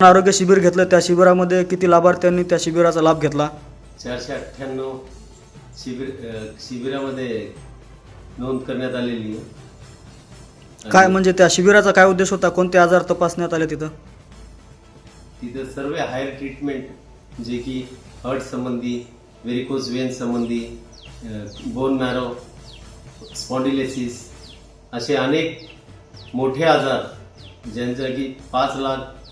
आरोग्य शिबिर घेतलं. त्या शिबिरामध्ये किती लाभार्थ्यांनी त्या शिबिराचा लाभ घेतला? चारशे अठ्ठ्याण्णव शिबिर अ, शिबिरामध्ये नोंद करण्यात आलेली आहे. आणि काय म्हणजे त्या शिबिराचा काय उद्देश होता? कोणते आजार तपासण्यात आले तिथं? तिथं सर्व हायर ट्रीटमेंट जे की हार्ट संबंधी व्हेरिकोज वेन संबंधी बोन मॅरो स्पॉन्डिलेसिस असे अनेक मोठे आजार ज्यांचा की पाच लाख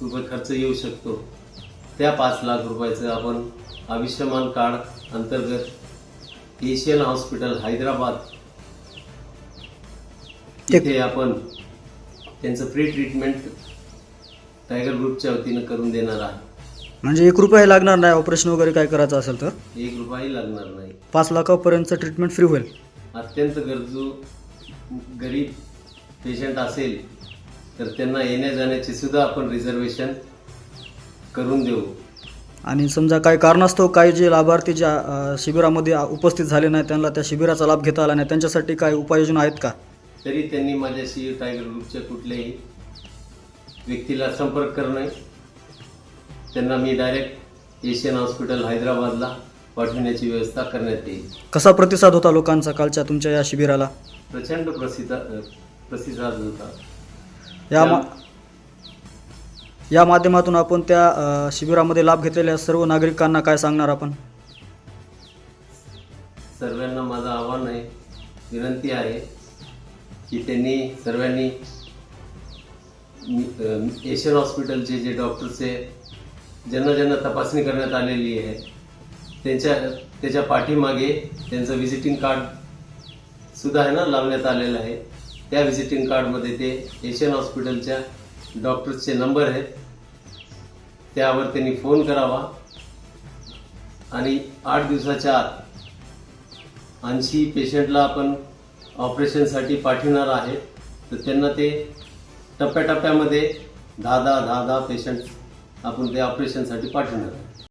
रुपये खर्च येऊ शकतो. त्या पाच लाख रुपयाचं आपण आयुष्यमान कार्ड अंतर्गत एशियन हॉस्पिटल हैदराबाद तिथे आपण त्यांचं फ्री ट्रीटमेंट टायगर ग्रुपच्या वतीनं करून देणार आहे. म्हणजे एक रुपयाही लागणार नाही ऑपरेशन वगैरे काय करायचं असेल तर? एक रुपयाही लागणार नाही. पाच लाखापर्यंतचं ट्रीटमेंट फ्री होईल. अत्यंत गरजू गरीब पेशंट असेल तर त्यांना येण्या जाण्याची सुद्धा आपण रिझर्वेशन करून देऊ. आणि समजा काही कारणास्तव काही जे लाभार्थी ज्या शिबिरामध्ये उपस्थित झाले नाही त्यांना त्या शिबिराचा लाभ घेता आला नाही त्यांच्यासाठी काही उपाययोजना आहेत का? तरी त्यांनी माझ्याशी टायगर ग्रुपच्या कुठल्याही व्यक्तीला संपर्क करणे त्यांना मी डायरेक्ट एशियन हॉस्पिटल हैदराबादला पाठवण्याची व्यवस्था करण्यात येईल. कसा प्रतिसाद होता लोकांचा कालच्या तुमच्या या शिबिराला? प्रचंड प्रसिद्ध प्रतिसाद होता. या मा या माध्यमातून आपण त्या अ, शिबिरामध्ये लाभ घेतलेल्या सर्व नागरिकांना काय सांगणार आपण? सर्वांना माझं आव्हान आहे विनंती आहे की त्यांनी सर्वांनी मी- अं, एशियन हॉस्पिटलचे जे डॉक्टरचे ज्यांना ज्यांना तपासणी करण्यात आलेली आहे त्यांच्या त्याच्या पाठीमागे त्यांचं व्हिजिटिंग कार्ड सुद्धा आहे ना लावण्यात आलेलं आहे. त्या व्हिजिटिंग कार्डमध्ये ते एशियन हॉस्पिटलच्या डॉक्टर्सचे नंबर आहेत. त्यावर त्यांनी फोन करावा. आणि आठ दिवसाच्या आत ऐंशी पेशंटला आपण ऑपरेशनसाठी पाठवणार आहे तर त्यांना ते टप्प्याटप्प्यामध्ये दहा दहा दहा दहा पेशंट आपण ते ऑपरेशनसाठी पाठवणार आहे